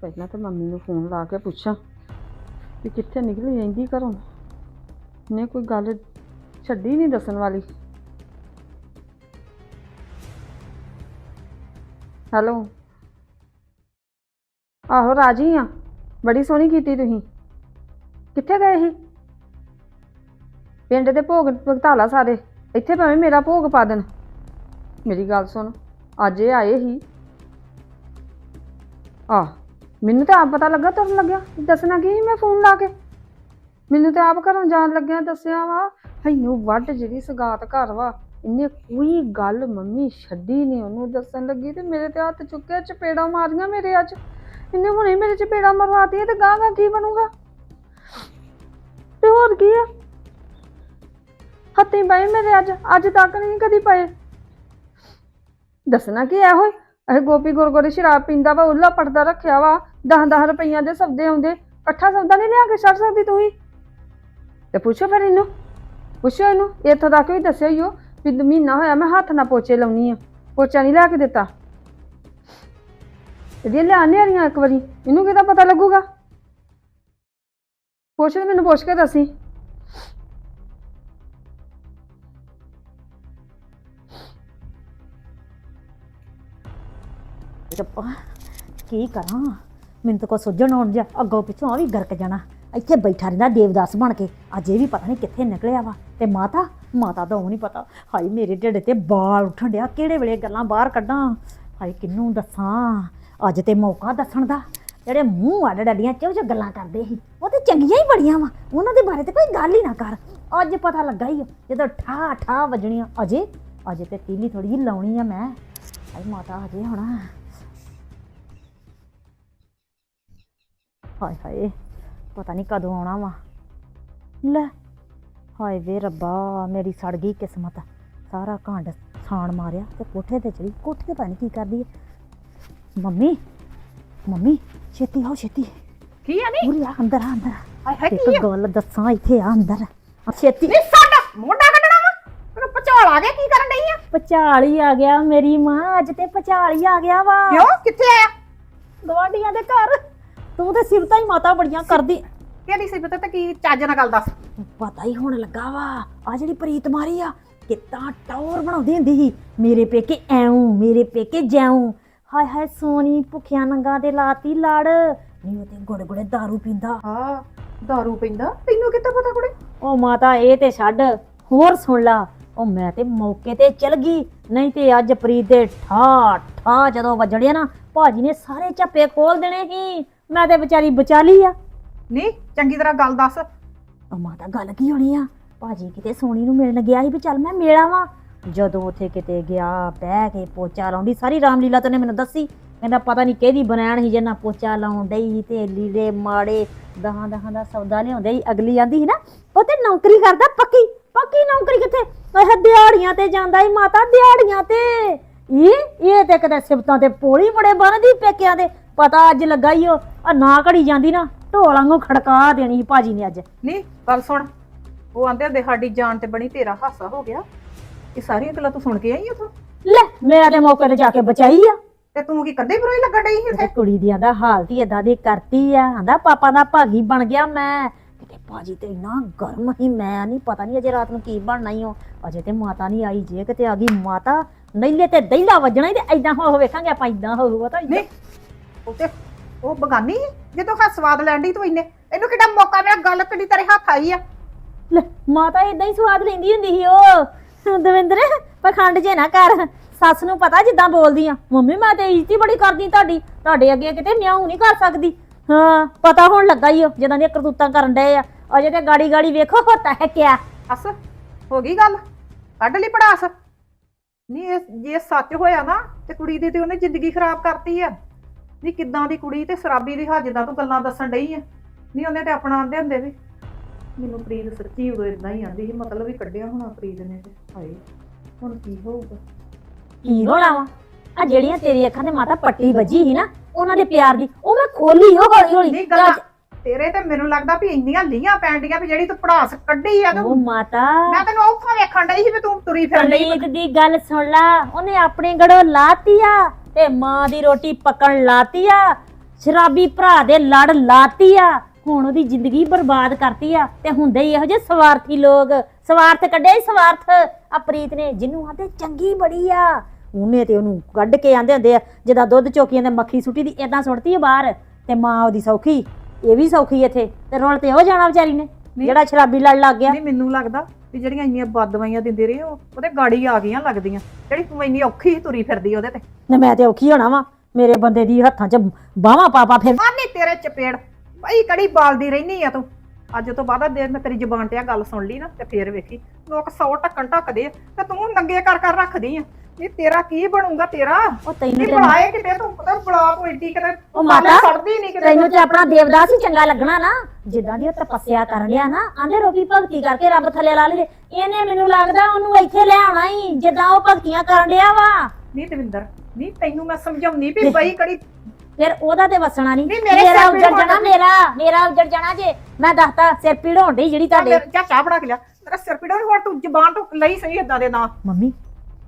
ਪਹਿਲਾਂ ਤਾਂ ਮੰਮੀ ਨੂੰ ਫੋਨ ਲਾ ਕੇ ਪੁੱਛਾਂ ਵੀ ਕਿੱਥੇ ਨਿਕਲੀ ਜਾਂਦੀ ਘਰੋਂ। ਨੇ ਕੋਈ ਗੱਲ ਛੱਡੀ ਨਹੀਂ ਦੱਸਣ ਵਾਲੀ। ਹੈਲੋ। ਆਹੋ, ਰਾਜੀ ਆ। ਬੜੀ ਸੋਹਣੀ ਕੀਤੀ ਤੁਸੀਂ। ਕਿੱਥੇ ਗਏ ਸੀ? ਪਿੰਡ ਦੇ ਭੋਗ ਭਗਤਾਲਾ ਸਾਰੇ। ਇੱਥੇ ਭਾਵੇਂ ਮੇਰਾ ਭੋਗ ਪਾ ਦੇਣ। ਮੇਰੀ ਗੱਲ ਸੁਣ, ਅੱਜ ਇਹ ਆਏ ਸੀ। ਆ ਮੈਨੂੰ ਤਾਂ ਆਪ ਪਤਾ ਲੱਗਾ ਤੁਰਨ ਲੱਗਿਆ ਦੱਸਣਾ ਕੀ ਸੀ ਮੈਂ ਫੋਨ ਲਾ ਕੇ। ਮੈਨੂੰ ਤੇ ਆਪ ਘਰੋਂ ਜਾਣ ਲੱਗਿਆ ਦੱਸਿਆ ਵਾ ਇਹਨੂੰ ਵੱਡ ਜਿਹੜੀ ਸਗਾਤ ਘਰ ਵਾ, ਇਹਨੇ ਕੋਈ ਗੱਲ ਮੰਮੀ ਛੱਡੀ ਨਹੀਂ ਉਹਨੂੰ ਦੱਸਣ ਲੱਗੀ ਤੇ ਮੇਰੇ ਤੇ ਹੱਥ ਚੁੱਕਿਆ, ਚਪੇੜਾ ਮਾਰੀਆਂ ਮੇਰੇ ਅੱਜ। ਇਹਨੇ ਹੁਣੇ ਮੇਰੇ ਚਪੇੜਾ ਮਰਵਾਤੀ ਤੇ ਗਾਂ ਗਾਂ ਕੀ ਬਣੂਗਾ? ਤੇ ਹੋਰ ਕੀ ਆ? ਹੱਥੀਂ ਪਏ ਮੇਰੇ ਅੱਜ ਅੱਜ ਤੱਕ ਨਹੀਂ ਕਦੀ ਪਏ। ਦੱਸਣਾ ਕੀ ਇਹੋ? ਹੋਏ ਇਹ ਗੋਪੀ ਗੁਰਗੁਰੇ ਸ਼ਰਾਬ ਪੀਂਦਾ ਵਾ ਉੱਲਾ ਪੜਦਾ ਰੱਖਿਆ ਵਾ। 10-10 ਰੁਪਈਆਂ ਦੇ ਸੌਦੇ ਆਉਂਦੇ ਇਕੱਠਾ ਸੌਦਾ ਨਹੀਂ ਲਿਆ ਕੇ ਛੱਡ ਸਕਦੀ ਤੂੰ ਹੀ ਤੇ ਪੁੱਛੋ ਫਿਰ ਇਹਨੂੰ, ਪੁੱਛੋ ਇਹਨੂੰ, ਇੱਥੋਂ ਤੱਕ ਵੀ ਦੱਸਿਆ ਹੀ ਉਹ ਵੀ ਮਹੀਨਾ ਹੋਇਆ ਮੈਂ ਹੱਥ ਨਾਲ ਪੋਚੇ ਲਾਉਣੀ ਆ, ਪੋਚਾ ਨਹੀਂ ਲਿਆ ਕੇ ਦਿੱਤਾ। ਇਹਦੀਆਂ ਲਿਆਣੇ ਆਣੀਆਂ ਇੱਕ ਵਾਰੀ, ਇਹਨੂੰ ਕਿਹਦਾ ਪਤਾ ਲੱਗੂਗਾ? ਪੁੱਛ ਤੇ ਮੈਨੂੰ ਪੁੱਛ ਕੇ ਦੱਸੀ। ਰੱਬਾ ਕੀ ਕਰਾਂ? ਮੈਨੂੰ ਤਾਂ ਕੋਈ ਸੁਝਣ ਹੋਣ ਜਾ ਅੱਗੋਂ ਪਿੱਛੋਂ ਆ ਵੀ ਗਰਕ ਜਾਣਾ। ਇੱਥੇ ਬੈਠਾ ਰਹਿੰਦਾ ਦੇਵਦਾਸ ਬਣ ਕੇ। ਅੱਜ ਇਹ ਵੀ ਪਤਾ ਨਹੀਂ ਕਿੱਥੇ ਨਿਕਲਿਆ ਵਾ। ਤੇ ਮਾਤਾ? ਮਾਤਾ ਦਾ ਉਹ ਨਹੀਂ ਪਤਾ। ਹਾਏ ਮੇਰੇ ਢਿੱਡ ਤੇ ਬਾਲ ਉੱਠਣ ਡਿਆ। ਕਿਹੜੇ ਵੇਲੇ ਗੱਲਾਂ ਬਾਹਰ ਕੱਢਾਂ? ਹਾਈ ਕਿੰਨੂੰ ਦੱਸਾਂ? ਅੱਜ ਤੇ ਮੌਕਾ ਦੱਸਣ ਦਾ। ਜਿਹੜੇ ਮੂੰਹ ਅੱਡ ਡੱਡੀਆਂ ਚੋ ਚੋ ਗੱਲਾਂ ਕਰਦੇ ਸੀ। ਉਹ ਤੇ ਚੰਗੀਆਂ ਹੀ ਬੜੀਆਂ ਵਾ। ਉਹਨਾਂ ਦੇ ਬਾਰੇ ਤੇ ਕੋਈ ਗੱਲ ਹੀ ਨਾ ਕਰ। ਅੱਜ ਪਤਾ ਲੱਗਾ ਹੀ ਆ, ਜਦੋਂ ਠਾ ਠਾ ਵੱਜਣੀਆਂ। ਅਜੇ? ਅਜੇ ਤੇ ਤੀਲੀ ਥੋੜੀ ਜਿਹੀ ਲਾਉਣੀ ਆ ਮੈਂ। ਹਾਏ ਮਾਤਾ ਹਜੇ ਹੋਣਾ। ਹਾਏ ਹਾਏ ਪਤਾ ਨਹੀਂ ਕਦੋਂ ਆਉਣਾ ਵਾ। ਲੈ ਹਾਏ ਵੇ ਰੱਬਾ ਮੇਰੀ ਸੜ ਗਈ ਕਿਸਮਤ। ਸਾਰਾ ਘਾਂਡ ਛਾਣ ਮਾਰਿਆ ਤੇ ਕੋਠੇ ਤੇ ਚੜੀ। ਕੋਠੇ ਤੇ ਪਾਣੀ ਕੀ ਕਰਦੀ ਹੈ ਮੰਮੀ ਮੰਮੀ ਛੇਤੀ ਆਓ ਛੇਤੀ। ਕੀ ਆ ਨੀ ਪੂਰੀ ਆ ਅੰਦਰ ਆ ਅੰਦਰ ਹਾਏ ਹਾਏ ਕੀ ਗੱਲ ਦੱਸਾਂ ਇੱਥੇ ਆ ਅੰਦਰ। ਆ ਛੇਤੀ। ਨੀ ਸਾਡਾ ਮੋਢਾ ਕੱਢਣਾ ਵਾ? ਤੈਨੂੰ ਪਚਾਲ ਆ ਗਿਆ ਕੀ ਕਰਨ ਡਈ ਆ? ਪਚਾਲ ਹੀ ਆ ਗਿਆ ਮੇਰੀ ਮਾਂ ਅੱਜ ਤੇ ਪਚਾਲ ਹੀ ਆ ਗਿਆ ਵਾ। ਕਿਉਂ? ਕਿੱਥੇ ਆਇਆ? ਗਵਾਂਢੀਆਂ ਦੇ ਘਰ। ਤੂੰ ਤੇ ਸਿਫਤਾਂ ਹੀ ਮਾਤਾ ਬੜੀਆਂ ਕਰਦੀ। ਕਿਹੜੀ ਸਿਫਤ ਤੇ ਕੀ ਚੱਜ ਨਾਲ ਗੱਲ ਦੱਸ। ਪਤਾ ਹੀ ਹੁਣ ਲੱਗਾ ਵਾ ਆ ਜਿਹੜੀ ਪ੍ਰੀਤ ਮਾਰੀ ਆ ਕਿੱਦਾਂ ਟੌਰ ਬਣਾਉਂਦੀ ਹੁੰਦੀ ਸੀ। ਮੇਰੇ ਪੇਕੇ ਐਉਂ ਮੇਰੇ ਪੇਕੇ ਜੈਉਂ। ਹਾਏ ਹਾਏ ਸੋਨੀ ਭੁੱਖਿਆ ਨੰਗਾ ਦੇ ਲਾਤੀ ਲੜ। ਨਹੀਂ ਤੇ ਗੋੜੇ ਗੋੜੇ दारू ਪੀਂਦਾ। ਹਾਂ ਦਾਰੂ ਪੀਂਦਾ। ਤੈਨੂੰ ਕਿੱਦਾਂ ਪਤਾ ਕੁੜੇ? ਉਹ ਮਾਤਾ ਇਹ ਤੇ ਛੱਡ। ਹੋਰ ਸੁਣ ਲਾ ਉਹ ਮੈਂ ਤੇ ਮੌਕੇ ਤੇ ਚਲ ਗਈ। ਨਹੀਂ ਤੇ ਅੱਜ ਪ੍ਰੀਤ ਦੇ ਠਾ ਠਾ ਜਦੋਂ ਵੱਜਣਿਆ ਨਾ ਭਾਜੀ ਨੇ ਸਾਰੇ ਝੱਪੇ ਖੋਲ ਦੇਣੇ ਸੀ। ਮੈਂ ਤੇ ਵਿਚਾਰੀ ਬਚਾਲੀ ਆ। ਨੀ ਚੰਗੀ ਤਰ੍ਹਾਂ ਗੱਲ ਦੱਸ। ਉਹ ਮਾਤਾ ਗੱਲ ਕੀ ਹੋਣੀ ਆ? ਭਾਜੀ ਕਿਤੇ ਸੋਨੀ ਨੂੰ ਮਿਲਣ ਗਿਆ ਸੀ ਵੀ ਚੱਲ ਮੈਂ ਮੇਲਾ ਵਾਂ। ਜਦੋਂ ਉੱਥੇ ਕਿਤੇ ਗਿਆ ਬਹਿ ਕੇ ਪੋਚਾ ਲਾਉਂਦੀ ਸਾਰੀ ਰਾਮਲੀਲਾ ਤੋਂ ਨੇ ਮੈਨੂੰ ਦੱਸੀ। ਕਹਿੰਦਾ ਪਤਾ ਨਹੀਂ ਕਿਹਦੀ ਬਣਾਣ ਸੀ ਜਿੰਨਾ ਪੋਚਾ ਲਾਉਣ ਡਈ ਸੀ ਤੇ ਲੀੜੇ ਮਾੜੇ ਦਹਾਂ ਦਹਾਂ ਦਾ ਸੌਦਾ ਲਿਆਉਂਦੇ ਸੀ। ਅਗਲੀ ਆਂਦੀ ਸੀ ਨਾ ਉਹ ਤੇ ਨੌਕਰੀ ਕਰਦਾ ਪੱਕੀ ਪੱਕੀ ਨੌਕਰੀ ਕਿੱਥੇ? ਇਹ ਦਿਹਾੜੀਆਂ ਤੇ ਜਾਂਦਾ ਸੀ ਮਾਤਾ ਦਿਹਾੜੀਆਂ ਤੇ। ਇਹ ਇਹ ਤੇ ਕਦੇ ਸਿਫਤਾਂ ਤੇ ਪੋਲੀ ਬੜੇ ਬੰਨਦੀ ਪੇਕਿਆਂ ਦੇ। ਪਤਾ ਅੱਜ ਲੱਗਾ ਹੀ ਉਹ ਆ ਨਾ ਘੜੀ ਜਾਂਦੀ ਨਾ ਢੋਲ ਵਾਂਗੂ ਖੜਕਾ ਦੇਣੀ ਸੀ ਭਾਜੀ ਨੇ ਅੱਜ। ਨੀ ਗੱਲ ਸੁਣ। ਉਹ ਆਂਦੇ ਹੁੰਦੇ ਸਾਡੀ ਜਾਨ ਤੇ ਬਣੀ ਤੇਰਾ ਹਾਸਾ ਹੋ ਗਿਆ। ਇਹ ਸਾਰੀਆਂ ਗੱਲਾਂ ਤੂੰ ਸੁਣ ਕੇ ਆਈ ਉਥੋਂ? ਲੈ ਮੈਂ ਤੇ ਮੌਕੇ ਤੇ ਜਾ ਕੇ ਬਚਾਈ ਆ। ਤੇ ਤੂੰ ਕੀ ਕਦੇ ਬੁਰਾਈ ਲੱਗਣ ਡਈ ਸੀ ਤੇ ਇੱਥੇ ਕੁੜੀ ਦੀ ਆਂਦਾ ਹਾਲਤ ਹੀ ਏਦਾਂ ਦੀ ਕਰਤੀ ਆ। ਆਂਦਾ ਪਾਪਾ ਦਾ ਭਾਗੀ ਬਣ ਗਿਆ ਮੈਂ। ਕਿਤੇ ਭਾਜੀ ਤੇ ਇੰਨਾ ਗਰਮ ਹੀ ਮੈਂ ਨਹੀਂ ਪਤਾ ਨਹੀਂ ਅਜੇ ਰਾਤ ਨੂੰ ਕੀ ਬਣਨਾ ਹੀ ਹੋ ਅਜੇ ਤੇ ਮਾਤਾ ਨਹੀਂ ਆਈ ਜੇ ਕਿਤੇ ਆ ਗਈ ਮਾਤਾ ਨਈਲੇ ਤੇ ਦਈਲਾ ਵੱਜਣਾ ਹੀ ਤੇ ਐਦਾਂ ਹੋ ਵੇਖਾਂਗੇ ਆਪਾਂ ਐਦਾਂ ਹੋਊਗਾ ਤਾਂ ਏਦਾਂ। ਨਹੀਂ ਉਹ ਤੇ ਉਹ ਬਗਾਨੀ ਸੀ, ਜੇ ਤੂੰ ਹੱਥ ਸਵਾਦ ਲੈਣ ਡਈ ਤੂੰ ਇੰਨੇ ਇਹਨੂੰ ਕਿੱਡਾ ਮੌਕਾ ਮਿਲਿਆ ਗੱਲ ਕਿੱਡੀ ਤੇਰੇ ਹੱਥ ਆਈ ਆ। ਲੈ ਮਾਤਾ ਇਦਾਂ ਹੀ ਸਵਾਦ ਲੈਂਦੀ ਹੁੰਦੀ ਸੀ ਉਹ। ਦਵਿੰਦਰ ਪਖੰਡ ਜੇ ਨਾ ਕਰ ਸੱਸ ਨੂੰ ਪਤਾ ਜਿੱਦਾਂ ਬੋਲਦੀ ਆ ਮੰਮੀ ਮੈਂ ਤੇ ਇੱਜ਼ਤ ਹੀ ਬੜੀ ਕਰਦੀ ਤੁਹਾਡੀ ਤੁਹਾਡੇ ਅੱਗੇ ਕਿਤੇ ਮਿਆਉ ਨਹੀਂ ਕਰ ਸਕਦੀ। ਹਾਂ ਪਤਾ ਹੁਣ ਲੱਗਾ ਹੀ ਉਹ ਜਦੋਂ ਦੀਆਂ ਕਰਤੂਤਾਂ ਕਰਨ ਡਏ ਆ। ਅਜੇ ਤੇ ਗਾੜੀ ਗਾੜੀ ਵੇਖੋ ਹੋਤਾ ਹੈ ਕਿਆ। ਅਸ ਹੋ ਗਈ ਗੱਲ? ਕੱਢ ਲਈ ਪੜਾਸ। ਨਹੀਂ ਇਹ ਜੇ ਸੱਚ ਹੋਇਆ ਨਾ ਤੇ ਕੁੜੀ ਦੀ ਤੇ ਉਹਨੇ ਜ਼ਿੰਦਗੀ ਖਰਾਬ ਕਰਤੀ ਆ। ਨਹੀਂ ਕਿੱਦਾਂ ਦੀ ਕੁੜੀ ਤੇ ਸ਼ਰਾਬੀ ਦੀ ਜਿੱਦਾਂ ਤੂੰ ਗੱਲਾਂ ਦੱਸਣ ਡਈ ਆ? ਨਹੀਂ ਉਹਨੇ ਤੇ ਆਪਣਾ ਆਂਦੇ ਹੁੰਦੇ ਵੀ ਮੈਨੂੰ ਪ੍ਰੀਤ ਸੱਚੀ ਉਦੋਂ ਇਦਾਂ ਹੀ ਆਂਦੀ ਸੀ ਮਤਲਬ ਵੀ ਕੱਢਿਆ ਹੋਣਾ ਪ੍ਰੀਤ ਨੇ ਤੇ ਹਾਏ ਹੁਣ ਕੀ ਹੋਊਗਾ? ਕੀ ਹੋਣਾ ਵਾ? ਆ ਜਿਹੜੀਆਂ ਤੇਰੀ ਅੱਖਾਂ ਤੇ ਮਾਤਾ ਪੱਟੀ ਵੱਜੀ ਸੀ ਨਾ ਉਹਨਾਂ ਦੇ ਪਿਆਰ ਦੀ ਉਹ ਮੈਂ ਖੋਲੀ ਉਹ ਹੌਲੀ ਹੌਲੀ ਨਹੀਂ ਗੱਲਾਂ ਤੇਰੇ ਤੇ ਮੈਨੂੰ ਲੱਗਦਾ ਵੀ ਇੰਨੀਆਂ ਲੀਆਂ ਪੈਂਡੀਆਂ ਵੀ ਜਿਹੜੀ ਤੂੰ ਪੜਾਸ ਕੱਢੀ ਆ ਤੇ ਉਹ ਮਾਤਾ। ਮੈਂ ਤੈਨੂੰ ਉੱਥੋਂ ਵੇਖਣ ਡਈ ਸੀ ਵੀ ਤੂੰ ਤੁਰੀ ਫਿਰਨ ਡਈ। ਦੀ ਗੱਲ ਸੁਣ ਲਾ ਉਹਨੇ ਆਪਣੇ ਗੜੋਂ ਲਾਤੀ ਆ। ਤੇ ਮਾਂ ਦੀ ਰੋਟੀ ਪਕਣ ਲਾਤੀ ਆ ਸ਼ਰਾਬੀ ਭਰਾ ਦੇ ਲੜ ਲਾਤੀ ਆ ਹੁਣ ਉਹਦੀ ਜ਼ਿੰਦਗੀ ਬਰਬਾਦ ਕਰਤੀ ਆ ਤੇ ਹੁੰਦੇ ਹੀ ਇਹੋ ਜਿਹੇ ਸਵਾਰਥੀ ਲੋਕ। ਸਵਾਰਥ ਕੱਢਿਆ ਹੀ ਸਵਾਰਥ। ਆ ਪ੍ਰੀਤ ਨੇ ਜਿਹਨੂੰ ਆਂਦੇ ਚੰਗੀ ਬੜੀ ਆ ਉਹਨੇ ਤੇ ਉਹਨੂੰ ਕੱਢ ਕੇ ਆਂਦੇ ਹੁੰਦੇ ਆ ਜਿੱਦਾਂ ਦੁੱਧ ਚੋਕੀਆਂ ਦੇ ਮੱਖੀ ਸੁੱਟੀ ਦੀ ਇਦਾਂ ਸੁੱਟਤੀ ਆ ਬਾਹਰ ਤੇ ਮਾਂ ਉਹਦੀ ਸੌਖੀ ਇਹ ਵੀ ਸੌਖੀ ਇੱਥੇ ਤੇ ਰੋਲ ਤੇ ਉਹ ਜਾਣਾ ਵਿਚਾਰੀ ਨੇ ਜਿਹੜਾ ਸ਼ਰਾਬੀ ਲੜ ਲੱਗ ਗਿਆ। ਨਹੀਂ ਮੈਨੂੰ ਲੱਗਦਾ ਵੀ ਜਿਹੜੀਆਂ ਇੰਨੀਆਂ ਬਦਵਾਈਆਂ ਦਿੰਦੇ ਰਹੇ ਉਹ ਉਹਦੇ ਗਾੜੀ ਆ ਗਈਆਂ ਲੱਗਦੀਆਂ। ਜਿਹੜੀ ਤੂੰ ਇੰਨੀ ਔਖੀ ਤੁਰੀ ਫਿਰਦੀ ਉਹਦੇ ਤੇ। ਤੇ ਮੈਂ ਤੇ ਔਖੀ ਹੋਣਾ ਵਾ ਮੇਰੇ ਬੰਦੇ ਦੀ ਹੱਥਾਂ 'ਚ ਬਾਹਾਂ ਪਾਪਾ ਫਿਰ। ਆਨੇ ਤੇਰੇ ਚਪੇੜ ਬਈ ਕੜੀ ਬਾਲਦੀ ਰਹਿਨੀ ਆ ਤੂੰ? ਅੱਜ ਤੋਂ ਬਾਅਦ ਦੇ ਮੈਂ ਤੇਰੀ ਜ਼ਬਾਨ ਤੇ ਆ ਗੱਲ ਸੁਣ ਲਈ ਨਾ ਤੇ ਫੇਰ ਵੇਖੀ ਲੋਕ ਸੌ ਟੱਕਣ ਟੱਕਦੇ ਆ ਤੇ ਤੂੰ ਨੰਗੇ ਕਰ ਕਰ ਰੱਖਦੀ ਆ। ਇਹ ਤੇਰਾ ਕੀ ਬਣੂਗਾ ਤੇਰਾ? ਉਹ ਤੈਨੂੰ ਤੇ ਬੁਲਾਏ ਕਿਤੇ ਤੂੰ ਪਤਾ ਬੁਲਾ ਤੂੰ ਏਡੀ ਕਿਤੇ ਉਹ ਮਾਤਾ, ਸੜਦੀ ਨਹੀਂ ਕਿਤੇ। ਤੈਨੂੰ ਤੇ ਆਪਣਾ ਦੇਵਦਾਸ ਹੀ ਚੰਗਾ ਲੱਗਣਾ ਨਾ। ਜਿੱਦਾਂ ਦੀ ਉਹ ਤਪੱਸਿਆ ਕਰਨ ਲਿਆ ਨਾ। ਆਂਦੇ ਰੋਗੀ ਭਗਤੀ ਕਰਕੇ ਰੱਬ ਥੱਲੇ ਲਾ ਲਏ ਇਹਨੇ ਮੈਨੂੰ ਲੱਗਦਾ ਉਹਨੂੰ ਇੱਥੇ ਲੈ ਆਉਣਾ ਹੀ ਜਿੱਦਾਂ ਉਹ ਭਗਤੀਆਂ ਕਰਨ ਲਿਆ ਵਾ। ਨਹੀਂ ਦਵਿੰਦਰ ਨਹੀਂ ਤੈਨੂੰ ਮੈਂ ਸਮਝਾਉਣੀ ਵੀ ਬਈ ਕੜੀ ਫਿਰ ਉਹਦਾ ਤੇ ਵਸਣਾ ਨਹੀਂ ਨਹੀਂ, ਮੇਰੇ ਮੇਰਾ ਸਿਰ ਪੀੜ ਉੱਜੜ ਜਾਣਾ ਮੇਰਾ ਮੇਰਾ ਉੱਜੜ ਜਾਣਾ ਜੇ। ਮੈਂ ਦੱਸਤਾ ਸਿਰ ਪੀੜ ਹੋਣ ਡਈ ਜਿਹੜੀ ਤੁਹਾਡੇ ਜਾ ਚਾਹ ਬਣਾ ਕੇ ਲਿਆ। ਤੇਰਾ ਸਿਰ ਪੀੜਾ ਹੋਰ ਤੂੰ ਜ਼ਬਾਨ ਤੋਂ ਲਈ ਸਹੀ ਏਦਾਂ ਦੇ ਨਾਂ। ਮੰਮੀ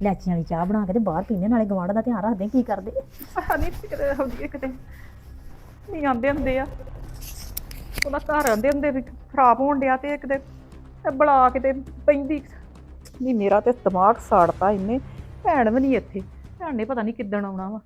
ਲੈਚੀਆਂ ਵਾਲੀ ਚਾਹ ਬਣਾ ਕੇ ਤੇ ਬਾਹਰ ਪੀਨੇ ਨਾਲੇ ਗਵਾਂਢ ਦਾ ਧਿਆਨ ਰੱਖਦੇ ਕੀ ਕਰਦੇ ਆਹ ਨਹੀਂ ਕਿਤੇ ਹੁੰਦੀ ਕਿਤੇ। ਨਹੀਂ ਆਂਦੇ ਹੁੰਦੇ ਆ। ਉਹਦਾ ਘਰ ਆਂਦੇ ਹੁੰਦੇ ਵੀ ਖਰਾਬ ਹੋਣ ਡਿਆ ਤੇ ਕਿਤੇ ਇਹ ਬੁਲਾ ਕਿਤੇ ਪੈਂਦੀ। ਨਹੀਂ ਮੇਰਾ ਤੇ ਦਿਮਾਗ ਸਾੜਤਾ ਇਹਨੇ, ਭੈਣ ਵੀ ਨਹੀਂ ਇੱਥੇ। ਭੈਣ ਨੇ ਪਤਾ ਨਹੀਂ ਕਿੱਦਣ ਆਉਣਾ ਵਾ।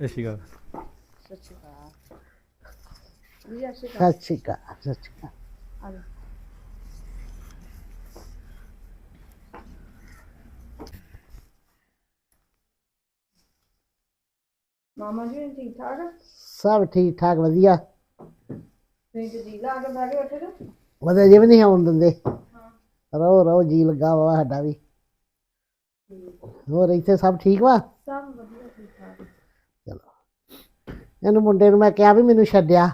ਸਤਿ ਸ਼੍ਰੀ ਅਕਾਲ ਸਤਿ ਸ਼੍ਰੀ ਅਕਾਲ ਸਤਿ ਸ਼੍ਰੀ ਅਕਾਲ ਮਾਮਾ ਜੀ ਠੀਕ ਠਾਕ? ਆ? ਸਭ ਠੀਕ ਠਾਕ ਵਧੀਆ। ਤੁਸੀਂ ਤੇ ਜੀ ਲਾ ਕੇ ਬਹਿ ਗਏ ਉੱਥੇ ਤੇ? ਵਧੀਆ ਜਿਵੇਂ ਨਹੀਂ ਆਉਣ ਦਿੰਦੇ। ਰੋ ਰੋ ਜੀ ਲੱਗਾ ਵਾ ਸਾਡਾ ਵੀ। ਹੋਰ ਇੱਥੇ ਸਭ ਠੀਕ ਵਾ? ਸਭ ਵਧੀਆ। ਇਹਨੂੰ ਮੁੰਡੇ ਨੂੰ ਮੈਂ ਕਿਹਾ ਵੀ ਮੈਨੂੰ ਛੱਡਿਆ।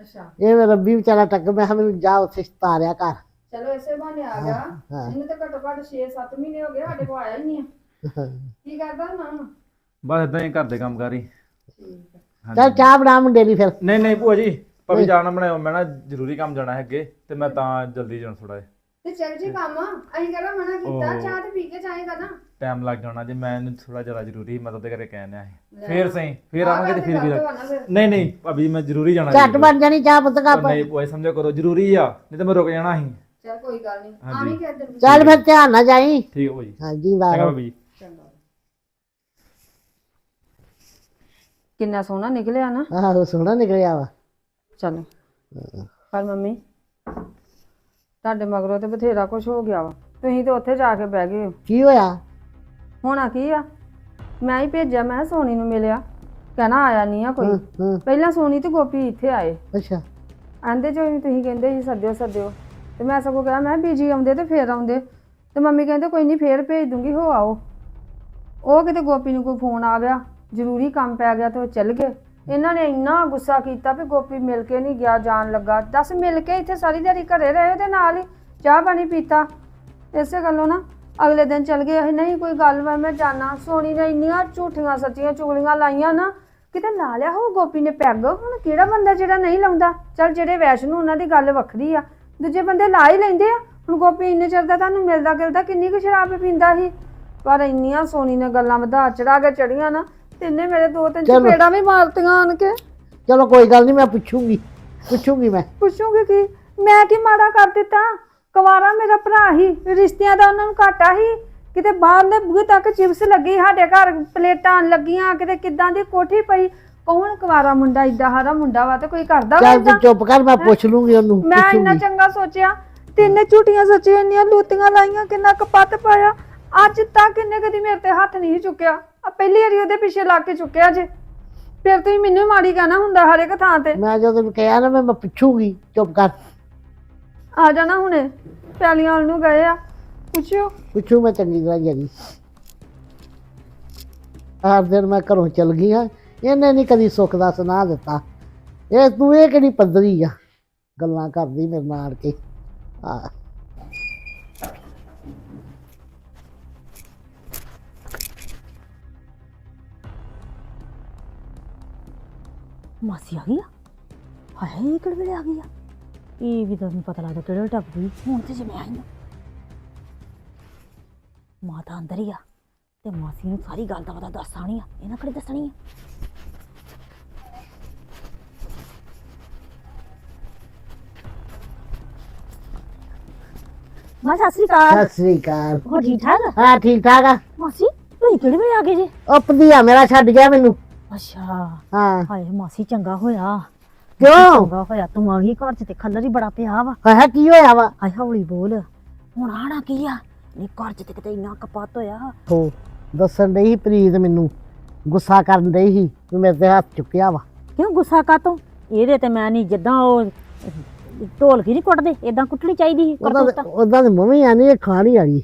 ਅੱਛਾ। ਇਹ ਮੇਰਾ ਰੱਬੀ ਵਿਚਾਰਾ ਟੱਕ ਮੈਂ ਕਿਹਾ ਮੈਨੂੰ ਜਾ ਉੱਥੇ ਤਾਰਿਆ ਘਰ। ਚਲੋ ਇਸੇ ਬਹਾਨੇ ਆ ਗਿਆ। ਹਾਂ। ਇਹਨੂੰ ਤਾਂ ਘੱਟੋ ਘੱਟ 6-7 ਮਹੀਨੇ ਹੋ ਗਏ ਸਾਡੇ ਕੋਲ ਆਇਆ ਹੀ ਨਹੀਂ ਆ। ਕੀ ਕਰਦਾ ਨਾ ਬਸ ਇਦਾਂ ਹੀ ਘਰ ਦੇ ਕੰਮ ਕਰ ਹੀ। ਚੱਲ ਚਾਹ ਬਣਾ ਮੁੰਡੇ ਲਈ ਫਿਰ। ਨਹੀਂ ਨਹੀਂ ਭੂਆ ਜੀ ਭਾਵੇਂ ਜਾਣਾ ਬਣਾਇਓ ਮੈਂ ਨਾ ਜ਼ਰੂਰੀ ਕੰਮ ਜਾਣਾ ਹੈ ਅੱਗੇ ਤੇ ਮੈਂ ਤਾਂ ਜਲਦੀ ਜਾਣਾ ਥੋੜਾ ਤੇ ਚੱਲ ਜੀ ਕੰਮ ਅਸੀਂ ਕਿਹੜਾ ਮਨਾ ਕੀਤਾ ਉਹ- ਚਾਹ ਤੇ ਪੀ ਕੇ ਜਾਏਗਾ ਨਾ। ਟਾਈਮ ਲੱਗ ਜਾਣਾ ਜੇ ਮੈਂ ਥੋੜਾ ਜ਼ਿਆਦਾ ਜ਼ਰੂਰੀ ਮੈਂ ਤਾਂ ਉਹਦੇ ਘਰੇ ਕਹਿਣ ਆਇਆ ਸੀ। ਫੇਰ ਸਹੀ ਫੇਰ ਆਵਾਂਗੇ ਤੇ ਫਿਰ ਵੀ ਨਹੀਂ ਨਹੀਂ ਭਾਬੀ ਮੈਂ ਜ਼ਰੂਰੀ ਜਾਣਾ ਝੱਟ। ਬਣ ਜਾਣੀ ਚਾਹ ਪੁੱਤ ਉਹ ਕੱਪ ਨਹੀਂ ਜੀ, ਸਮਝਿਆ ਕਰੋ ਜ਼ਰੂਰੀ ਆ ਨਹੀਂ ਤਾਂ ਮੈਂ ਰੁਕ ਜਾਣਾ ਸੀ। ਚੱਲ ਕੋਈ ਗੱਲ ਨਹੀਂ। ਆਵੀਂ ਕਿ ਦਿਨ ਚੱਲ ਫਿਰ ਧਿਆਨ ਨਾਲ ਜਾਈ। ਠੀਕ ਹੈ ਜੀ ਹਾਂਜੀ ਚੰਗਾ ਵਾਹ ਭਾਬੀ। ਜੀ ਕਿੰਨਾ ਸੋਹਣਾ ਨਿਕਲਿਆ ਨਾ। ਆਹੋ ਸੋਹਣਾ ਨਿਕਲਿਆ ਵਾ। ਚਲੋ। ਪਰ ਮੰਮੀ ਤੁਹਾਡੇ ਮਗਰੋਂ ਤੇ ਬਥੇਰਾ ਕੁਝ ਹੋ ਗਿਆ ਵਾ। ਤੁਸੀਂ ਤੇ ਉੱਥੇ ਜਾ ਕੇ ਬਹਿ ਗਏ ਹੋ। ਕੀ ਹੋਇਆ? ਹੋਣਾ ਕੀ ਆ? ਮੈਂ ਹੀ ਭੇਜਿਆ ਮੈਂ ਕਿਹਾ ਸੋਨੀ ਨੂੰ ਮਿਲਿਆ। ਕਹਿਣਾ ਆਇਆ ਨਹੀਂ ਆ ਕੋਈ। ਹਾਂ ਪਹਿਲਾਂ ਸੋਨੀ ਤੇ ਗੋਪੀ ਇੱਥੇ ਆਏ। ਅੱਛਾ। ਆਂਦੇ ਜੋ ਤੁਸੀਂ ਕਹਿੰਦੇ ਸੀ ਸੱਦਿਓ ਸੱਦਿਓ। ਤੇ ਮੈਂ ਸਗੋਂ ਕਿਹਾ ਮੈਂ ਬੀਜੀ ਆਉਂਦੇ ਤੇ ਫੇਰ ਆਉਂਦੇ। ਤੇ ਮੰਮੀ ਕਹਿੰਦੇ ਕੋਈ ਨਹੀਂ ਫੇਰ ਭੇਜ ਦੂੰਗੀ ਹੋ ਆਓ। ਉਹ ਕਿਤੇ ਗੋਪੀ ਨੂੰ ਕੋਈ ਫੋਨ ਆ ਗਿਆ। ਜ਼ਰੂਰੀ ਕੰਮ ਪੈ ਗਿਆ ਤੇ ਉਹ ਚੱਲ ਗਏ। ਇਹਨਾਂ ਨੇ ਇੰਨਾ ਗੁੱਸਾ ਕੀਤਾ ਵੀ ਗੋਪੀ ਮਿਲ ਕੇ ਨਹੀਂ ਗਿਆ, ਜਾਣ ਲੱਗਾ। ਦੱਸ ਮਿਲ ਕੇ ਇੱਥੇ ਸਾਰੀ ਦਿਹਾੜੀ ਘਰੇ ਰਹੇ ਉਹਦੇ ਨਾਲ ਹੀ ਚਾਹ ਪਾਣੀ ਪੀਤਾ। ਇਸੇ ਗੱਲੋਂ ਨਾ ਅਗਲੇ ਦਿਨ ਚੱਲ ਗਏ। ਅਸੀਂ ਨਹੀਂ ਕੋਈ ਗੱਲ ਵਾ, ਮੈਂ ਜਾਣਾ। ਸੋਨੀ ਨੇ ਇੰਨੀਆਂ ਝੂਠੀਆਂ ਸੱਚੀਆਂ ਚੁਗਲੀਆਂ ਲਾਈਆਂ ਨਾ, ਕਿਤੇ ਲਾ ਲਿਆ ਹੋ ਗੋਪੀ ਨੇ ਪੈਗ? ਹੁਣ ਕਿਹੜਾ ਬੰਦਾ ਜਿਹੜਾ ਨਹੀਂ ਲਾਉਂਦਾ? ਚੱਲ ਜਿਹੜੇ ਵੈਸ਼ਨੂੰ, ਉਹਨਾਂ ਦੀ ਗੱਲ ਵੱਖਰੀ ਆ। ਦੂਜੇ ਬੰਦੇ ਲਾ ਹੀ ਲੈਂਦੇ ਆ। ਹੁਣ ਗੋਪੀ ਇੰਨੇ ਚਿਰ ਦਾ ਤੁਹਾਨੂੰ ਮਿਲਦਾ ਗਿਲਦਾ ਕਿੰਨੀ ਕੁ ਸ਼ਰਾਬ ਪੀਂਦਾ ਸੀ? ਪਰ ਇੰਨੀਆਂ ਸੋਨੀ ਨੇ ਗੱਲਾਂ ਵਧਾ ਚੜਾ ਕੇ ਚੜੀਆਂ ਨਾ ਤਿੰਨੇ ਮੇਰੇ ਦੋ ਤਿੰਨ ਚਲੋ। ਚਪੇੜਾਂ ਵੀ ਮਾਰਤੀਆਂ ਆਣ ਕੇ। ਚਲੋ ਕੋਈ ਗੱਲ ਨਹੀਂ ਮੈਂ ਪੁੱਛੂੰਗੀ। ਪੁੱਛੂੰਗੀ ਮੈਂ। ਪੁੱਛੂਗੀ ਕੀ? ਮੈਂ ਕੀ ਮਾੜਾ ਕਰ ਦਿੱਤਾ? ਕੁਵਾਰਾ ਮੇਰਾ ਭਰਾ ਹੀ ਰਿਸ਼ਤਿਆਂ ਦਾ ਉਹਨਾਂ ਨੂੰ ਘਾਟਾ ਹੀ ਕਿਤੇ ਬਾਹਰਲੇ ਬੂਹੇ ਤੱਕ ਚਿਪਸ ਲੱਗੀ ਸਾਡੇ ਘਰ ਪਲੇਟਾਂ ਲੱਗੀਆਂ ਕਿਤੇ ਕਿੱਦਾਂ ਦੀ ਕੋਠੀ ਪਈ। ਕੌਣ ਕੁਵਾਰਾ ਮੁੰਡਾ ਏਡਾ ਹਾਰਾ ਮੁੰਡਾ ਵਾ ਤੇ ਕੋਈ ਕਰਦਾ ਵਾ ਚੱਲ ਏਦਾਂ? ਤੂੰ ਚੁੱਪ ਕਰ ਮੈਂ ਪੁੱਛ ਲੂੰਗੀ ਉਹਨੂੰ ਮੈਂ ਇੰਨਾ ਪੁੱਛੂੰਗੀ। ਚੰਗਾ ਸੋਚਿਆ ਤਿੰਨੇ ਝੂਟੀਆਂ ਸੱਚੀਆਂ ਇੰਨੀਆਂ ਲੂਤੀਆਂ ਲਾਈਆਂ ਕਿੰਨਾ ਕਪੱਤ ਪਾਇਆ। ਅੱਜ ਤੱਕ ਇਹਨੇ ਕਦੀ ਮੇਰੇ ਤੇ ਹੱਥ ਨਹੀਂ ਚੁੱਕਿਆ। ਆ ਪਹਿਲੀ ਵਾਰੀ ਉਹਦੇ ਪਿੱਛੇ ਲੱਗ ਕੇ ਚੁੱਕਿਆ ਜੇ। ਫਿਰ ਤੁਸੀਂ ਮੈਨੂੰ ਹੀ ਮਾੜੀ ਕਹਿਣਾ ਹੁੰਦਾ ਹਰ ਇੱਕ ਥਾਂ ਤੇ। ਮੈਂ ਜਦੋਂ ਤੈਨੂੰ ਕਿਹਾ ਨਾ ਮੈਂ ਮੈਂ ਪੁੱਛੂੰਗੀ ਚੁੱਪ ਕਰ। ਆ ਜਾਣਾ ਹੁਣੇ। ਪਿਆਲੀਆਂ ਵੱਲ ਨੂੰ ਗਏ ਆ। ਪੁੱਛਿਓ। ਪੁੱਛੂ ਮੈਂ ਚੰਗੀ ਤਰ੍ਹਾਂ ਜਾਨੀ ਹਰ ਦਿਨ ਮੈਂ ਘਰੋਂ ਚਲ ਗਈ ਹਾਂ। ਇਹਨੇ ਨਹੀਂ ਕਦੀ ਸੁੱਖ ਦਾ ਸੁਣਾ ਦਿੱਤਾ। ਇਹ ਤੂੰ ਇਹ ਕਿਹੜੀ ਪੱਧਰੀ ਆ? ਗੱਲਾਂ ਕਰਦੀ ਮੇਰੇ ਨਾਲ ਕੇ। ਆ ਮਾਸੀ ਆ ਗਈ ਆ? ਹਾਏ ਇਹ ਕਿਹੜੇ ਵੇਲੇ ਆ ਗਈ ਆ? ਇਹ ਵੀ ਤਾਂ ਨਹੀਂ ਪਤਾ ਲੱਗਦਾ ਕਿਹੜੇ ਟੱਪ ਗਈ। ਹੁਣ ਤੇ ਜਿਵੇਂ ਆਈ ਆ। ਮਾਤਾ ਅੰਦਰ ਹੀ ਆ ਤੇ ਮਾਸੀ ਨੂੰ ਸਾਰੀ ਗੱਲ ਦਾ ਪਤਾ ਦੱਸ ਆਣੀ ਆ। ਇਹਨਾਂ ਕਿਹੜੇ ਦੱਸਣੀ ਆ? ਮਾਂ ਸਤਿ ਸ੍ਰੀ ਅਕਾਲ। ਸਤਿ ਸ੍ਰੀ ਅਕਾਲ। ਹੋ ਠੀਕ ਠਾਕ? ਹਾਂ ਠੀਕ ਠਾਕ ਆ। ਮਾਸੀ ਤੁਸੀਂ ਕਿਹੜੇ ਵੇਲੇ ਆ ਗਏ ਜੇ? ਉਹ ਭਤੀਆ ਮੇਰਾ ਛੱਡ ਗਿਆ ਮੈਨੂੰ। ਅੱਛਾ। ਹਾਂ। ਹਾਏ ਮਾਸੀ ਚੰਗਾ ਹੋਇਆ। ਕਿਉਂ? ਚੰਗਾ ਹੋਇਆ। ਤੂੰ ਆ ਗਈ ਘਰ ਚ ਤੇ ਖੱਲਰ ਹੀ ਬੜਾ ਪਿਆ ਵਾ। ਹਾਂ ਕੀ ਹੋਇਆ ਵਾ? ਹਾਏ ਹੌਲੀ ਬੋਲ। ਹੁਣ ਆਣਾ ਕੀ ਆ? ਨੀ ਘਰ ਚ ਤੇ ਕਿਤੇ ਇੰਨਾ ਕਪੱਤ ਹੋਇਆ। ਹੋ ਦੱਸਣ ਡਈ ਸੀ ਪ੍ਰੀਤ ਮੈਨੂੰ। ਗੁੱਸਾ ਕਰਨ ਡਈ ਸੀ ਵੀ ਮੇਰੇ ਤੇ ਹੱਥ ਚੁੱਕਿਆ ਵਾ। ਕਿਉਂ ਗੁੱਸਾ ਕਾਤੋਂ? ਇਹਦੇ ਤੇ ਮੈਂ ਨਹੀਂ ਜਿੱਦਾਂ ਉਹ ਢੋਲਕੀ ਨਹੀਂ ਕੁੱਟਦੇ ਇਦਾਂ ਕੁੱਟਣੀ ਚਾਹੀਦੀ ਸੀ ਉਹਦਾ ਕਰਤੂਤਾਂ ਉਹਦਾ ਤੇ ਮੰਮੀ ਆਨੀ ਖਾਣੀ ਵਾਲੀ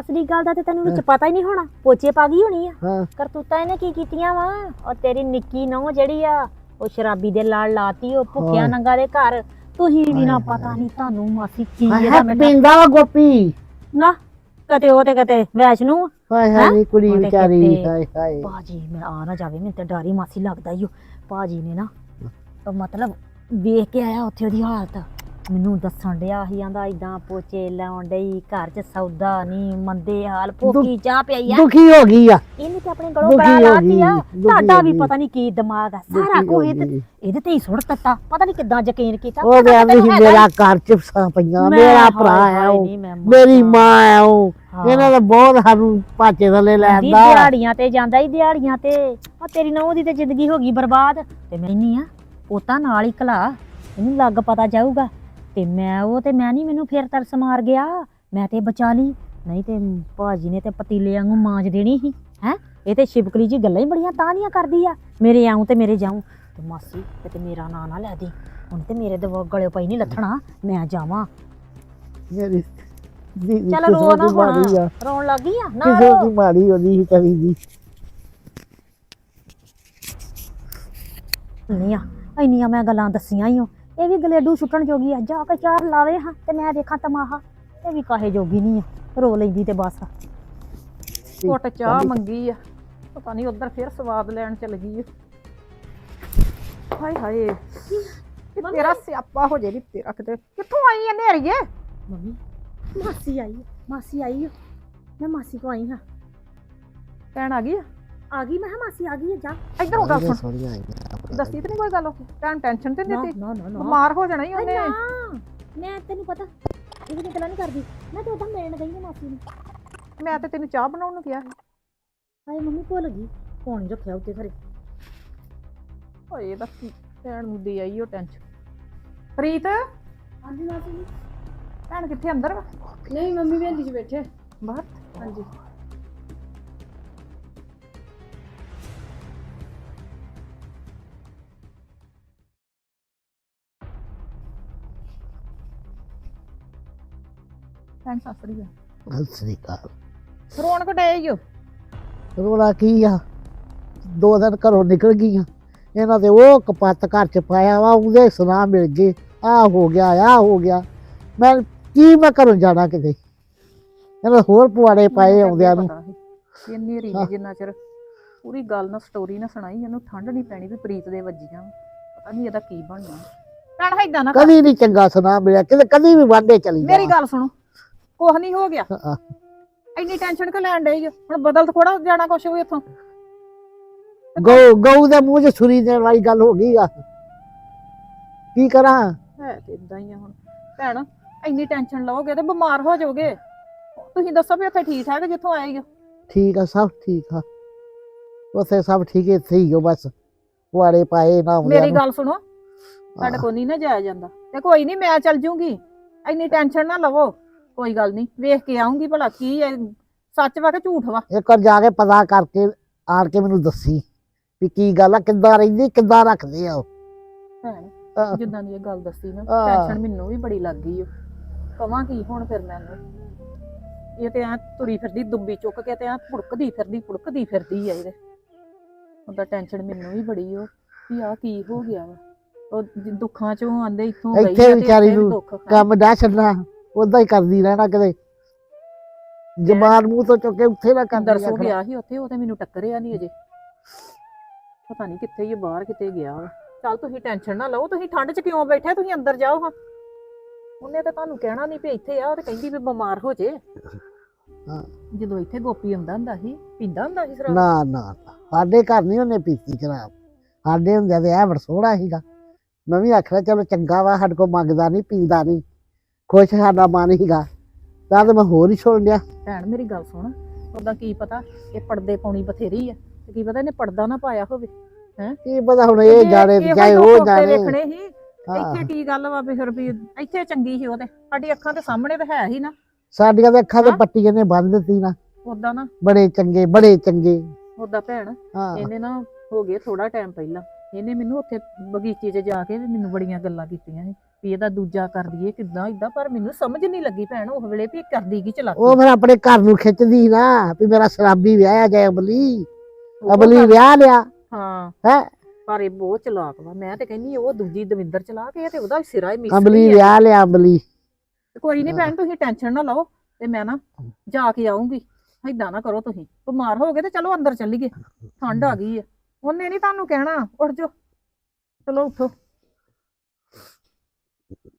ਅਸਲੀ ਗੱਲ ਦਾ ਤੇ ਤੈਨੂੰ ਵਿੱਚ ਪਤਾ ਹੀ ਨਹੀਂ ਹੋਣਾ ਪੋਚੇ ਪਾ ਗਈ ਹੋਣੀ ਆ। ਹਾਂ। ਕਰਤੂਤਾਂ ਇਹਨੇ ਕੀ ਕੀਤੀਆਂ ਵਾ? ਉਹ ਤੇਰੀ ਨਿੱਕੀ ਨੌ ਜਿਹੜੀ ਆ ਉਹ ਸ਼ਰਾਬੀ ਦੇ ਲੜ ਲਾਤੀ ਉਹ ਭੁੱਖਿਆ। ਨੰਗਾ ਦੇ ਘਰ। ਤੁਸੀਂ ਵੀ ਨਾ ਪਤਾ ਨਹੀਂ ਤੁਹਾਨੂੰ ਮਾਸੀ ਕੀ ਇਹਦਾ ਪਿੰਦਾ ਵਾ ਗੋਪੀ। ਨਾ ਕਦੇ ਉਹ ਤੇ ਕਦੇ ਵੈਸ਼ਨੂ ਹਾਏ? ਹਾਏ ਕੁੜੀ ਵਿਚਾਰੀ ਕਿਤੇ- ਹਾਏ ਹਾਏ। ਬਾਜੀ ਮੈਂ ਆ ਨਾ ਜਾਵੇ ਮੈਨੂੰ ਤੇ ਡਰ ਮਾਸੀ ਲੱਗਦਾ ਈ ਓ। ਬਾਜੀ ਨੇ ਨਾ ਮਤਲਬ ਵੇਖ ਕੇ ਆਇਆ ਉੱਥੇ ਉਹਦੀ ਹਾਲਤ। ਮੈਨੂੰ ਦੱਸਣ ਡਿਆ ਸੀ ਆਂਦਾ ਇਦਾਂ ਪੋਚੇ ਲਾਉਣ ਡਈ ਘਰ 'ਚ ਸੌਦਾ ਨਹੀਂ ਮੰਦੇ ਹਾਲ ਭੁੱਖੀ ਚਾਹ ਪਿਆਈ ਆ। ਦੁਖੀ ਹੋ ਗਈ ਆ। ਇਹਨੇ ਤੇ ਆਪਣੇ ਗਲੋਂ ਦੁਖੀ ਗਲਾ ਹੋ ਲਾਤੀ ਆ। ਗਈ, ਦੁਖੀ ਤੁਹਾਡਾ ਹੋ ਵੀ ਗਈ। ਪਤਾ ਨਹੀਂ ਕੀ ਦਿਮਾਗ ਆ। ਸਾਰਾ ਦੁਖੀ ਹੋ ਕੁਝ ਇਹਦੇ ਗਈ। ਇਹਦੇ ਤੇ ਹੀ ਸੁੱਟ ਦਿੱਤਾ। ਪਤਾ ਨਹੀਂ ਕਿੱਦਾਂ ਯਕੀਨ ਕੀਤਾ। ਉਹ ਸੀ ਹੈਗਾ ਮੇਰਾ ਘਰ ਚਿਪਸਾਂ ਪਈਆਂ ਮੈਂ ਮੇਰਾ ਭਰਾ ਹਾਏ ਆ ਉਹ ਮੈਂ ਮਰ। ਮਾਂ ਆ ਉਹ ਹਾਂ। ਇਹਨਾਂ ਦਾ ਬਹੁਤ ਸਾਨੂੰ ਪਾਚੇ ਥੱਲੇ ਦੀ ਲੈਂਦਾ ਦਿਹਾੜੀਆਂ ਤੇ ਜਾਂਦਾ ਹੀ ਦਿਹਾੜੀਆਂ ਤੇ। ਆ ਤੇਰੀ ਨੂੰਹ ਦੀ ਤੇ ਜ਼ਿੰਦਗੀ ਹੋ ਗਈ ਬਰਬਾਦ। ਤੇ ਮੈਂ ਨਹੀਂ ਆ ਪੋਤਾ ਨਾਲ ਹੀ ਕਲਾ ਇਹਨੂੰ ਲੱਗ ਪਤਾ ਜਾਊਗਾ। ਤੇ ਮੈਂ ਉਹ ਤੇ ਮੈਂ ਨਹੀਂ ਮੈਨੂੰ ਫੇਰ ਤਰਸ ਮਾਰ ਗਿਆ। ਮੈਂ ਤੇ ਬਚਾ ਲਈ। ਨਹੀਂ ਤੇ ਭਾਜੀ ਨੇ ਤੇ ਪਤੀਲੇ ਵਾਂਗੂ ਮਾਂਜ ਦੇਣੀ ਸੀ। ਹੈ? ਇਹ ਤੇ ਸ਼ਿਵਕਲੀ ਜੀ ਗੱਲਾਂ ਹੀ ਬੜੀਆਂ ਤਾਂਹੀਆਂ ਕਰਦੀ ਆ। ਮੇਰੇ ਆਉਂ ਤੇ ਮੇਰੇ ਜਾਉਂ। ਤੇ ਮਾਸੀ ਕਿਤੇ ਮੇਰਾ ਨਾਂ ਨਾ ਲੈ ਦੇ। ਹੁਣ ਤੇ ਮੇਰੇ ਦੇ ਗਲੇ ਪਈ ਨਹੀਂ ਲੱਥਣਾ। ਮੈਂ ਜਾਵਾਂ। ਮੇਰੀ ਚੱਲ ਰੋ ਨਾ ਹੁਣ। ਰੋਣ ਲੱਗ ਗਈ ਆ। ਨਾ ਕਿਸੇ ਰੋ। ਦੀ ਮਾੜੀ ਉਹਦੀ ਸੀ ਕਵੀ ਦੀ ਨਹੀਂ ਆ ਇੰਨੀਆਂ ਮੈਂ ਗੱਲਾਂ ਦੱਸੀਆਂ ਹੀ ਓ। ਇਹ ਵੀ ਗਲੇਡੂ ਛੁੱਟਣ ਜੋਗੀ ਆ। ਜਾ ਕੇ ਚਾਰ ਲਾਵੇ ਹਾਂ ਤੇ ਮੈਂ ਵੇਖਾਂ ਤਮਾਹਾ। ਇਹ ਵੀ ਕਾਹੇ ਜੋਗੀ ਨਹੀਂ ਆ। ਰੋ ਲੈਂਦੀ ਤੇ ਬਸ ਘੁੱਟ ਚਾਹ ਮੰਗੀ ਆ। ਪਤਾ ਨਹੀਂ ਉਧਰ ਫਿਰ ਸਵਾਦ ਲੈਣ ਚਲ ਗਈ ਆ। ਹਾਏ ਹਾਏ। ਤੇਰਾ ਸਿਆਪਾ ਹੋ ਜੇ ਨੀ ਤੇਰਾ ਕਿਤੇ। ਕਿੱਥੋਂ ਆਈ ਐ ਨੇਰੀਏ ਮੰਮੀ ਮਾਸੀ ਆਈ ਆ, ਮਾਸੀ ਆਈ ਆ। ਮੈਂ ਮਾਸੀ ਕੋ ਆਈ ਹਾਂ। ਭੈਣ ਆ ਗਈ ਆ? ਆ ਗਈ ਮੈਂ ਕਿਹਾ ਮਾਸੀ ਆ ਗਈ ਆ ਜਾ। ਇੱਧਰ ਹੋ ਗੱਲ ਸੁਣ। ਸੋਹਣੀਆਂ ਆਈਆਂ। ਦੱਸੀ ਤੇ ਨਹੀਂ ਕੋਈ ਗੱਲ ਭੈਣ ਟੈਨਸ਼ਨ ਤੇ ਨਾ ਨਹੀਂ ਦਿੱਤੀ? ਨਾ ਨਾ ਨਾ। ਬਿਮਾਰ ਹੋ ਜਾਣਾ ਹੀ ਉਹਨੇ। ਨਾ, ਮੈਂ ਤੈਨੂੰ ਪਤਾ ਇਹ ਵੀ ਗੱਲਾਂ ਨਹੀਂ ਕਰਦੀ। ਮੈਂ ਤਾਂ ਉਦਾਂ ਮਿਲਣ ਗਈ ਹਾਂ ਮਾਸੀ ਨੂੰ। ਮੈਂ ਤੇ ਤੈਨੂੰ ਚਾਹ ਬਣਾਉਣ ਨੂੰ ਕਿਹਾ ਸੀ। ਹਾਏ ਮੰਮੀ ਭੁੱਲ ਗਈ। ਪਾਣੀ ਰੱਖਿਆ ਉੱਤੇ ਘਰੇ। ਓਏ ਇਹਦਾ ਕੀ ਭੈਣ ਨੂੰ ਦੇ ਆਈ ਉਹ ਟੈਨਸ਼ਨ ਪ੍ਰੀਤ? ਹਾਂਜੀ ਮਾਸੀ ਜੀ। ਭੈਣ ਕਿੱਥੇ ਅੰਦਰ ਵਾ? ਨਹੀਂ ਮੰਮੀ ਵੇਲੀ 'ਚ ਬੈਠੇ। ਬਾਹਰ? ਹਾਂਜੀ। ਭੈਣ ਸਾਸਰੀ ਆ ਸਤਿ ਸ੍ਰੀ ਅਕਾਲ। ਰੋਣ ਕੋ ਡੇ ਈਓ ਰੋਣਾ ਕੀ ਆ? ਦੋ ਦਿਨ ਘਰੋਂ ਨਿਕਲ ਗਈਆਂ। ਇਹਨਾਂ ਦੇ ਉਹ ਕਪੱਤ ਘਰ ਚ ਪਾਇਆ ਵਾ ਉਹਦੇ ਸੁਨਾ ਮਿਲ ਗਏ ਆ ਹੋ ਗਿਆ ਆ ਹੋ ਗਿਆ। ਮੈਂ ਕੀ ਮੈਂ ਘਰੋਂ ਜਾਣਾ ਕਿਤੇ? ਇਹਨਾਂ ਦੇ ਹੋਰ ਪੁਆੜੇ ਪਾਏ ਆਉਂਦਿਆਂ ਨੂੰ। ਇਹ ਨੇਰੀ ਨੇ ਜਿੰਨਾ ਚਿਰ ਪੂਰੀ ਗੱਲ ਨਾ ਸਟੋਰੀ ਨਾ ਸੁਣਾਈ ਇਹਨੂੰ ਠੰਡ ਨਹੀਂ ਪੈਣੀ ਵੀ ਪ੍ਰੀਤ ਦੇ ਵੱਜੀਆਂ ਪਤਾ ਨਹੀਂ ਇਹਦਾ ਕੀ ਬਣਨਾ। ਭੈਣ ਏਦਾਂ ਨਾ ਕਰ। ਕਦੀ ਨਹੀਂ ਚੰਗਾ ਸੁਨਾ ਮਿਲਿਆ ਕਿਤੇ ਕਦੀ ਵੀ ਵਾਂਡੇ ਚਲੀ ਮੇਰੀ ਗੱਲ ਸੁਣੋ। ਕੁਛ ਨਹੀਂ ਹੋ ਗਿਆ। ਇੰਨੀ ਟੈਨਸ਼ਨ ਕਿ ਲੈਣ ਡਈ ਓ? ਹੁਣ ਬਦਲ ਥੋੜਾ ਜਾਣਾ ਕੁਛ ਵੀ ਇੱਥੋਂ। ਗਊ ਗਊ ਦੇ ਮੂੰਹ 'ਚ ਛੁਰੀ ਦੇਣ ਵਾਲੀ ਗੱਲ ਹੋ ਗਈ ਆ। ਕੀ ਕਰਾਂ? ਹੈ ਤੇ ਇਦਾਂ ਹੀ ਆ ਹੁਣ। ਭੈਣ ਇੰਨੀ ਟੈਨਸ਼ਨ ਲਓਗੇ ਤੇ ਬਿਮਾਰ ਹੋ ਜਾਓਗੇ। ਤੁਸੀਂ ਦੱਸੋ ਵੀ ਉੱਥੇ ਠੀਕ ਠਾਕ ਜਿੱਥੋਂ ਆਏ ਹੋ। ਠੀਕ ਆ ਸਭ ਠੀਕ ਆ। ਉਥੇ ਸਭ ਠੀਕ ਹੈ ਇੱਥੇ ਹੀ ਹੋ ਬਸ। ਪੁਆੜੇ ਪਾਏ ਨਾ ਮੇਰੀ ਗੱਲ ਸੁਣੋ। ਤੁਹਾਡੇ ਕੋਲ ਨਹੀਂ ਨਾ ਜਾਇਆ ਜਾਂਦਾ। ਤੇ ਕੋਈ ਨਹੀਂ ਮੈਂ ਚੱਲ ਜੂੰਗੀ। ਇੰਨੀ ਟੈਨਸ਼ਨ ਨਾ ਲਵੋ। ਕੋਈ ਗੱਲ ਨਹੀਂ ਵੇਖ ਕੇ ਆਉਂਗੀ ਭਲਾ ਕੀ ਹੈ ਸੱਚ ਵਾ ਕਿ ਝੂਠ ਵਾ? ਇੱਕ ਵਾਰ ਜਾ ਕੇ ਪਤਾ ਕਰਕੇ ਆਣ ਕੇ ਮੈਨੂੰ ਦੱਸੀ ਵੀ ਕੀ ਗੱਲ ਆ ਕਿੱਦਾਂ ਰਹਿੰਦੀ ਕਿੱਦਾਂ ਰੱਖਦੇ ਆ ਉਹ। ਭੈਣ ਆਹ, ਜਿੱਦਾਂ ਦੀ ਇਹ ਗੱਲ ਦੱਸੀ ਨਾ ਆਹ। ਟੈਨਸ਼ਨ ਮੈਨੂੰ ਵੀ ਬੜੀ ਲੱਗ ਗਈ ਓ। ਕਵਾਂ ਕੀ ਹੁਣ ਫਿਰ ਮੈਨੂੰ ਇਹ ਤੇ ਐ ਤੁਰੀ ਫਿਰਦੀ ਦੁੱਬੀ ਚੁੱਕ ਕੇ ਤੇ ਐ ਫੁੜਕਦੀ ਫਿਰਦੀ ਫੁੜਕਦੀ ਫਿਰਦੀ ਆ ਇਹਦੇ। ਉਹਦਾ ਟੈਨਸ਼ਨ ਮੈਨੂੰ ਵੀ ਬੜੀ ਓ ਵੀ ਆ ਕੀ ਹੋ ਗਿਆ ਵਾ। ਉਹ ਜ- ਦੁੱਖਾਂ ਚੋਂ ਆਂਦੇ ਇੱਥੋਂ ਇੱਥੇ ਗਈ ਆ ਤੇ ਵਿਚਾਰੀ ਇੱਥੇ ਵੀ ਨੂੰ ਦੁੱਖ। ਕੰਮ ਨਾ ਛੱਡਣਾ। ਉਦਾਂ ਹੀ ਕਰਦੀ ਰਹਿਣਾ ਕਦੇ ਜ਼ਬਾਨ ਮੂੰਹ ਤੋਂ ਚੁੱਕ ਕੇ ਉੱਥੇ ਨਾ ਕਰਦੀ ਦਰਸੋ। ਗਿਆ ਸੀ ਉੱਥੇ ਉਹ ਤੇ ਮੈਨੂੰ ਟੱਕਰਿਆ ਨਹੀਂ ਅਜੇ। ਪਤਾ ਨਹੀਂ ਕਿੱਥੇ ਹੀ ਬਾਹਰ ਕਿਤੇ ਗਿਆ ਵਾ। ਚੱਲ ਤੁਸੀਂ ਟੈਨਸ਼ਨ ਨਾ ਲਓ ਤੁਸੀਂ ਠੰਡ 'ਚ ਕਿਉਂ ਬੈਠੇ? ਤੁਸੀਂ ਅੰਦਰ ਜਾਓ ਹਾਂ। ਉਹਨੇ ਤਾਂ ਤੁਹਾਨੂੰ ਕਹਿਣਾ ਨਹੀਂ ਵੀ ਇੱਥੇ ਆ ਉਹ ਤੇ ਕਹਿੰਦੀ ਵੀ ਬਿਮਾਰ ਹੋ ਜੇ। ਹਾਂ। ਜਦੋਂ ਇੱਥੇ ਗੋਪੀ ਆਉਂਦਾ ਹੁੰਦਾ ਸੀ ਪੀਂਦਾ ਹੁੰਦਾ ਸੀ ਸ਼ਰਾਬ? ਨਾ ਨਾ ਨਾ। ਸਾਡੇ ਘਰ ਨਹੀਂ ਉਹਨੇ ਪੀਤੀ ਸ਼ਰਾਬ। ਸਾਡੇ ਹੁੰਦਿਆਂ ਤੇ ਐ ਵਰਸੋੜਾ ਸੀਗਾ। ਮੈਂ ਵੀ ਆਖਿਆ ਚਲੋ ਚੰਗਾ ਵਾ ਸਾਡੇ ਕੋ ਮੰਗਦਾ ਨਹੀਂ ਪੀਂਦਾ ਨਹੀਂ। ਖੁਸ਼ ਸਾਡਾ ਮਨ ਸੀਗਾ ਤਾਂ ਤੇ ਮੈਂ ਹੋਰ ਹੀ ਸੁਣ ਲਿਆ। ਭੈਣ ਮੇਰੀ ਗੱਲ ਸੁਣ। ਉਹਦਾ ਕੀ ਪਤਾ? ਇਹ ਪਰਦੇ ਪਾਉਣੀ ਬਥੇਰੀ ਆ। ਤੇ ਕੀ ਪਤਾ ਇਹਨੇ ਪਰਦਾ ਨਾ ਪਾਇਆ ਹੋਵੇ। ਕੀ ਪਤਾ ਹੁਣ ਇਹ ਜਾਣੇ ਚਾਹੇ ਦੁੱਖ ਉਹ ਜਾਣੇ। ਵੇਖਣੇ ਸੀ। ਹਾਂ। ਇੱਥੇ ਕੀ ਗੱਲ ਵਾ ਵੀ ਫਿਰ ਵੀ ਇੱਥੇ ਚੰਗੀ ਸੀ ਉਹਦੇ ਸਾਡੀ ਅੱਖਾਂ ਦੇ ਸਾਹਮਣੇ ਤਾਂ ਹੈ ਹੀ ਨਾ। ਸਾਡੀਆਂ ਤਾਂ ਅੱਖਾਂ ਤੇ ਹਾਂ। ਪੱਟੀਆਂ ਨੇ ਬੰਨ ਦਿੱਤੀ ਨਾ। ਉਦਾਂ ਨਾ। ਬੜੇ ਚੰਗੇ ਬੜੇ ਚੰਗੇ। ਉਦਾਂ ਭੈਣ ਹਾਂ। ਇਹਨੇ ਨਾ ਹੋ ਗਏ ਥੋੜਾ ਟਾਈਮ ਪਹਿਲਾਂ। ਇਹਨੇ ਮੈਨੂੰ ਉੱਥੇ ਬਗੀਚੇ 'ਚ ਜਾ ਕੇ ਵੀ ਮੈਨੂੰ ਬੜੀਆਂ ਗੱਲਾਂ ਕੀਤੀਆਂ ਸੀ ਵੀ ਇਹਦਾ ਦੂਜਾ ਕਰ ਦਈਏ ਕਿੱਦਾਂ ਇਦਾਂ ਪਰ ਮੈਨੂੰ ਸਮਝ ਨਹੀਂ ਲੱਗੀ ਭੈਣ ਉਹ ਵੇਲੇ ਵੀ ਕਰਦੀ ਕੀ ਉਹ ਚਲਾਕੀ ਫਿਰ ਆਪਣੇ ਘਰ ਨੂੰ ਖਿੱਚਦੀ ਨਾ ਵੀ ਮੇਰਾ ਸ਼ਰਾਬੀ ਵਿਆਹਿਆ ਜਾਏ ਅਬਲੀ ਉਹ ਅਬਲੀ ਵਿਆਹ ਲਿਆ। ਹਾਂ। ਹੈ? ਪਰ ਇਹ ਬਹੁਤ ਚਲਾਕ ਵਾ। ਮੈਂ ਤੇ ਕਹਿੰਨੀ ਉਹ ਦੂਜੀ ਦਵਿੰਦਰ ਚਲਾਕ ਇਹ ਤੇ ਉਹਦਾ ਸਿਰਾ ਹੀ ਮਿਸ ਅਬਲੀ ਵਿਆਹ ਲਿਆ ਅਬਲੀ ਕੋਈ ਨਹੀਂ ਭੈਣ ਤੁਸੀਂ ਟੈਨਸ਼ਨ ਨਾ ਲਓ ਤੇ ਮੈਂ ਨਾ ਜਾ ਕੇ ਆਉਂਗੀ। ਏਦਾਂ ਨਾ ਕਰੋ ਤੁਸੀਂ। ਬਿਮਾਰ ਹੋ ਗਏ ਤੇ ਚਲੋ ਅੰਦਰ ਚੱਲੀਏ। ਠੰਡ ਆ ਗਈ ਆ। ਉਹਨੇ ਨਹੀਂ ਤੁਹਾਨੂੰ ਕਹਿਣਾ ਉੱਠ ਜਾਓ। ਚਲੋ ਉੱਠੋ।